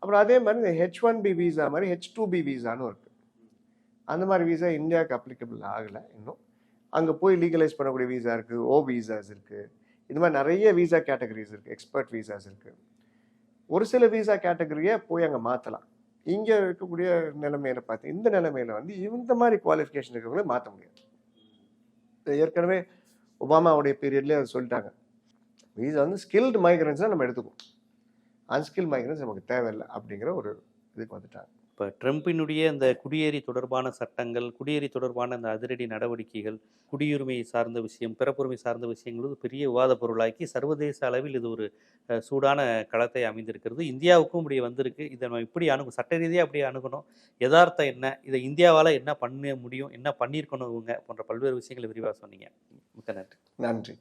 அப்புறம் அதே மாதிரி இந்த ஹெச் ஒன் பி விசா மாதிரி ஹெச் டூ பி விசான்னு இருக்கு. அந்த மாதிரி விசா இந்தியாவுக்கு அப்ளிகபிள் ஆகலை இன்னும். அங்கே போய் லீகலைஸ் பண்ணக்கூடிய விசா இருக்குது ஓ விசாஸ் இருக்குது இது மாதிரி நிறைய விசா கேட்டகரிஸ் இருக்குது எக்ஸ்பர்ட் விசாஸ் இருக்குது ஒரு சில விசா கேட்டகரியை போய் அங்கே மாற்றலாம் இங்கே இருக்கக்கூடிய நிலைமையில பார்த்து இந்த நிலைமையில வந்து இந்த மாதிரி குவாலிஃபிகேஷன் இருக்கிறவங்கள மாற்ற முடியாது. ஏற்கனவே ஒபாமாவுடைய பீரியட்லேயே அதை சொல்லிட்டாங்க. விசா வந்து ஸ்கில்டு மைக்ரன்ஸ் நம்ம எடுத்துக்குவோம். அன்ஸ்கில் மைக்ரன்ஸ் நமக்கு தேவையில்லை அப்படிங்கிற ஒரு இதுக்கு வந்துட்டாங்க. இப்போ ட்ரம்பினுடைய இந்த குடியேறி தொடர்பான சட்டங்கள் குடியேறி தொடர்பான இந்த அதிரடி நடவடிக்கைகள் குடியுரிமை சார்ந்த விஷயம் பிறப்புரிமை சார்ந்த விஷயங்கள் வந்து பெரிய விவாத பொருளாக்கி சர்வதேச அளவில் இது ஒரு சூடான களத்தை அமைந்திருக்கிறது. இந்தியாவுக்கும் இப்படி வந்திருக்கு. இதை நம்ம இப்படி அணுகும் சட்ட ரீதியாக அப்படி அணுகணும். யதார்த்தம் என்ன? இதை இந்தியாவால் என்ன பண்ண முடியும்? என்ன பண்ணியிருக்கணும் இவங்க? போன்ற பல்வேறு விஷயங்களை விரிவாக சொன்னீங்க. மிக்க நன்றி. நன்றி.